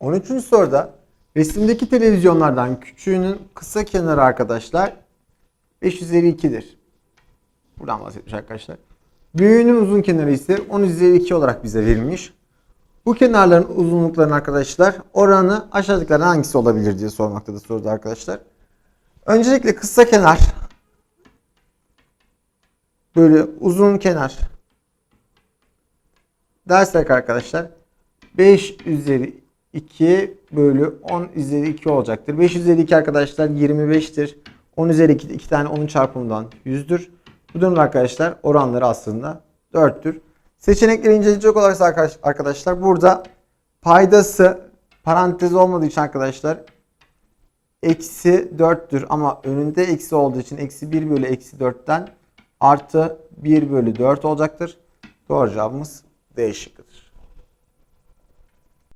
13. soruda resimdeki televizyonlardan küçüğünün kısa kenarı arkadaşlar 5 üzeri 2'dir. Buradan bahsetmiş arkadaşlar. Büyüğünün uzun kenarı ise 10 üzeri 2 olarak bize verilmiş. Bu kenarların uzunluklarının arkadaşlar oranı aşağıdakilerden hangisi olabilir diye sormaktadır soruda arkadaşlar. Öncelikle kısa kenar böyle uzun kenar dersek arkadaşlar 5 üzeri 2 bölü 10 üzeri 2 olacaktır. 5 üzeri 2 arkadaşlar 25'tir. 10 üzeri 2, 2 tane 10'un çarpımından 100'dür. Bu durumda arkadaşlar oranları aslında 4'tür. Seçenekleri inceleyecek olursa arkadaş- arkadaşlar burada paydası parantez olmadığı için arkadaşlar eksi 4'tür ama önünde eksi olduğu için eksi 1 bölü eksi 4'ten artı 1 bölü 4 olacaktır. Doğru cevabımız D şıkkıdır.